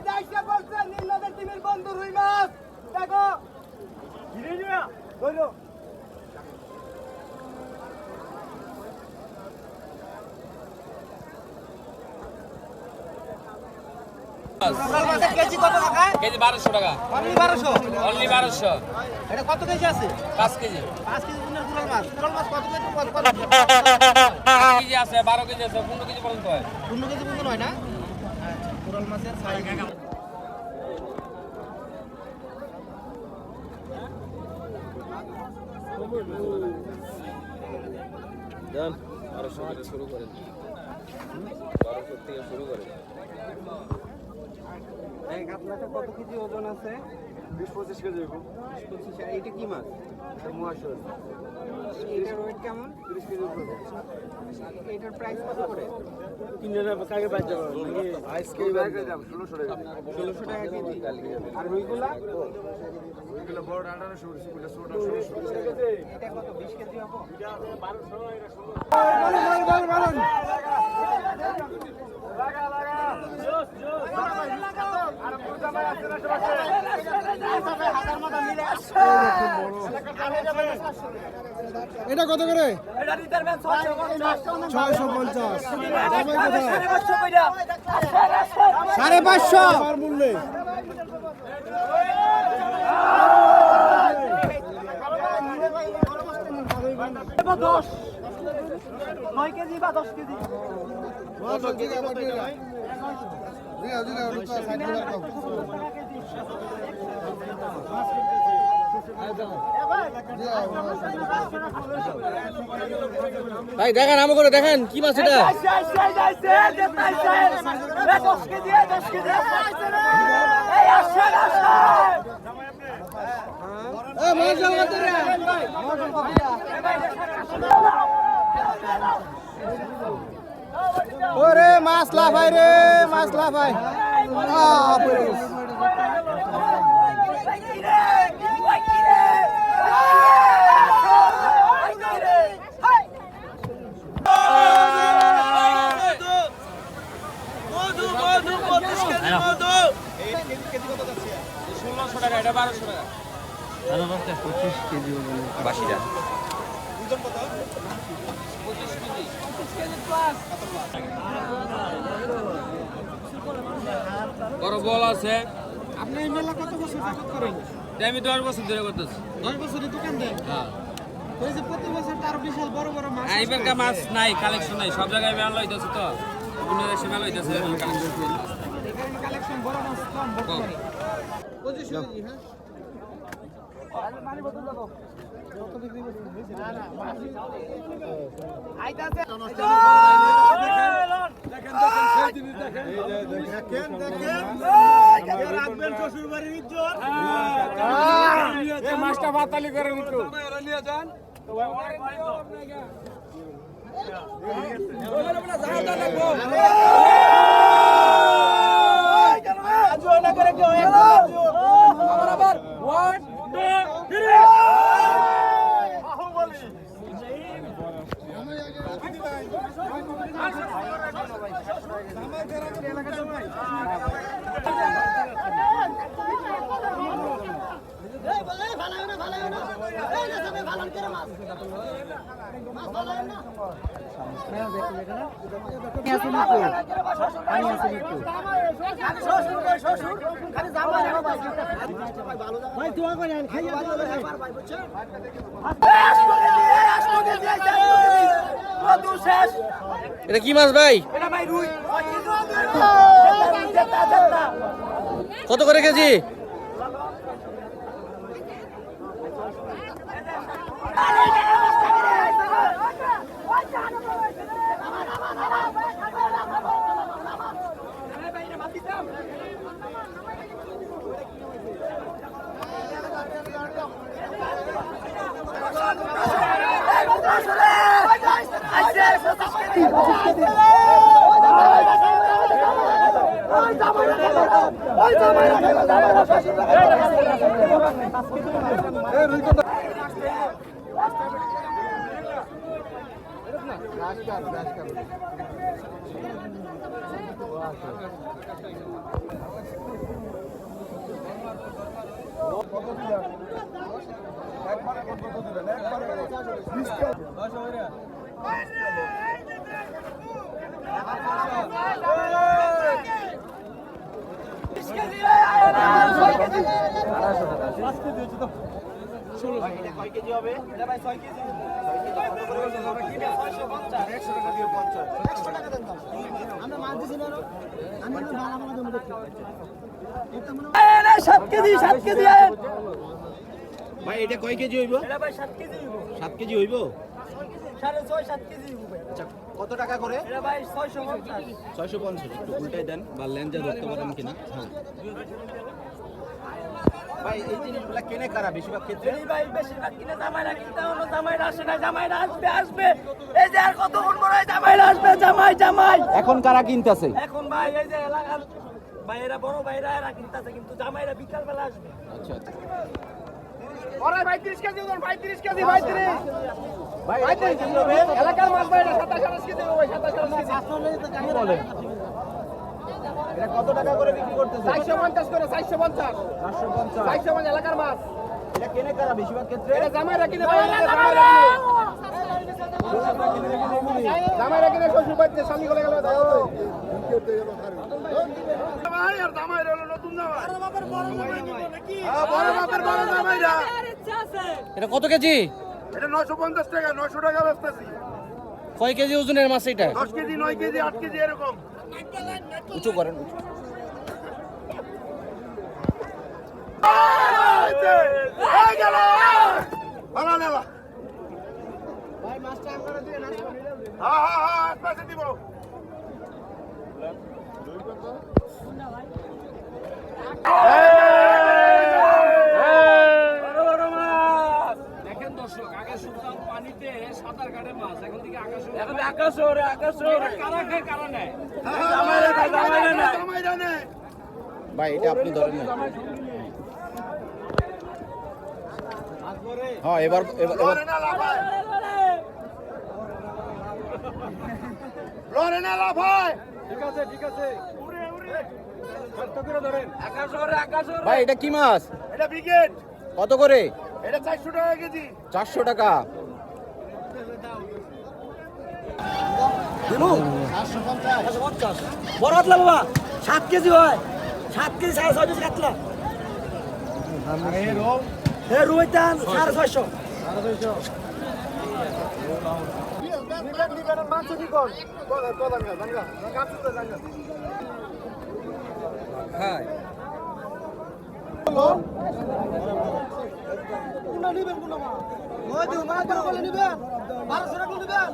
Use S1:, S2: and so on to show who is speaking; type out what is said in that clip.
S1: এই যে আইসা পড়ছে নীল নদের টিমের বন্ধু রুই মাছ। দেখো। ধরো কোরাল মাছের কেজি কত টাকা?
S2: কেজি বারোশো টাকা।
S1: অনলি বারোশো?
S2: অনলি বারোশো।
S1: এটা কত কেজি আছে?
S2: পাঁচ কেজি।
S1: পাঁচ কেজি মাছ। মাছ কত কেজি? কত কত
S2: কেজি আছে বারো কেজি আছে পনেরো কেজি পর্যন্ত হয়।
S1: পনেরো কেজি পর্যন্ত হয় না? মাছের সাইজ
S2: দেন বারোশো থেকে শুরু করেন। বারোশো থেকে শুরু করেন।
S1: এই কাতলাটা কত কেজি ওজন আছে?
S3: বিশ পঁচিশ কেজি
S1: বিশ পঁচিশ আর এইটা কি মাছ?
S3: মহাশয়।
S1: এটার ওয়েট কেমন?
S3: তিরিশ কেজি উপরে
S1: এটার প্রাইস কত করে?
S3: তিন জনের কাকে বাইতে আজকে বাইকে ষোলোশো টাকা
S1: ষোলোশো টাকা কেজি। আর রুইগুলা?
S3: ওইগুলো বড় আঠারোশো ওইগুলো ছোট ষোলোশো
S1: এটা কত বিশ কেজি হব?
S4: এটা কত করে
S1: এটা লিটার ম্যান ছয়শো পঞ্চাশ। সাড়ে
S4: পাঁচশো। মূল্যে।
S1: দশ নয় কেজি বা দশ কেজি?
S4: ভাই দেখেন আমো করে দেখেন কি মাছ এটা?
S1: দশ
S4: ওরে মাছ লাফাই রে মাছ লাফাই আহ, পড়ে গেছে।
S2: ষোলোশো টাকা এটা বারোশো টাকা। বাসিটা পঁচিশ কেজি বড় বল আছে।
S4: আপনি এই মেলা কত বছর যাবত করেন?
S2: আমি দশ বছর ধরে করতেছি।
S4: দশ দোকান দেন?
S2: হ্যাঁ।
S4: ওই যে প্রতি বছর তার বিশাল বড় বড় মাছ
S2: নাই কালেকশন নাই সব জায়গায় মেলা হইতেছে তো। বিভিন্ন দেশে মেলা হইতেছে কালেকশন
S4: বড় মাছ কম বর্তমানে পঁচিশশো কেজি হ্যাঁ?
S3: মাছটা বাতালি করে উঠো ভাই দোয়া করেন খাইয়া
S4: এটা কি মাছ ভাই? কত করে কেজি? একবারে কত দিবেন একবারে 20 টাকা 10 টাকা সাত কেজি সাত কেজি
S3: ভাই এটা কয় কেজি হইব?
S4: এটা ভাই সাত কেজি হইব।
S3: সাত কেজি হইব।
S4: সাড়ে ছয় সাত কেজি
S3: আচ্ছা কত টাকা করে?
S4: এটা ভাই ছয়শো পঞ্চাশ।
S3: ছয়শো পঞ্চাশ। একটু উল্টাই দেন বা লেঞ্জা ধরতে পারেন কিনা। হ্যাঁ। ভাই এই জিনিসগুলা কেনে কারা বেশিরভাগ ক্ষেত্রে?
S4: এই ভাই বেশিরভাগ কিনে জামাইরা কিনতে হলো জামাইরা আসে না জামাইরা আসবে আসবে। এই যে আর কত গুণ বড় জামাইরা আসবে জামাই জামাই।
S3: এখন কারা কিনতেছে?
S4: এখন ভাই এই যে এলাকার ভাইয়েরা বড় ভাইরা এরা কিনতেছে কিন্তু জামাইরা বিকাল বেলা আসবে।
S3: আচ্ছা। আচ্ছা
S5: ওরে ভাই 30 কেজি ওজন ভাই 30 কেজি ভাই 30
S3: ভাই এটা কয় কেজি হবে
S5: এলাকার মাছ ভাই এটা 27 28 কেজি ভাই 27 কেজি
S3: বলেন এটা কত টাকা করে বিক্রি করতেছে
S5: 450 করে 450
S3: 450
S5: 450 এলাকার মাছ
S3: এটা কেনে কারা বেশিরভাগ ক্ষেত্রে
S5: এটা জামাই রাখি দে ভাই এটা জামাই রাখি জামাই রাখি দে শ্বশুর বাড়িতে স্বামী গলে গেল ভাই আর জামাই হলো নতুন জামাই হ্যাঁ, বড় বাপের বড় জামাইরা
S2: এটা কত কেজি
S5: এটা 950 টাকা 900 টাকা বেচতেছি।
S2: কয় কেজি ওজনের মাছ এটা?
S5: 10 কেজি 9 কেজি 8 কেজি এরকম।
S3: উঁচু করেন উঁচু।
S5: ভালো হ্যাঁ হ্যাঁ হ্যাঁ আশপাশে দিব।
S2: দেখেন দর্শক আগে শুনতাম পানিতে সাঁতার কাটে মাছ। এখন থেকে আকাশ
S4: এখন আকাশ ওরে আকাশ ওরে
S2: কারা খায় কারা নেয়?
S5: জামাইরা খায়, জামাইরা নেয়। জামাইরা নেয়।
S3: ভাই এটা আপনি ধরেন না। হ্যাঁ এবার এবার।
S4: আকাশ ওরে আকাশ ওরে
S3: ভাই এটা কি মাছ?
S5: এটা ব্রিগেড।
S3: কত করে?
S5: এটা চারশো টাকা কেজি।
S3: চারশো টাকা।
S4: বড় কাতলা বাবা সাত কেজি হয়। সাত কেজি সাড়ে ছয় কেজি কাতলা হে রুইটান সাড়ে ছয়শো নেবেন বারোশো টাকা নিবেন?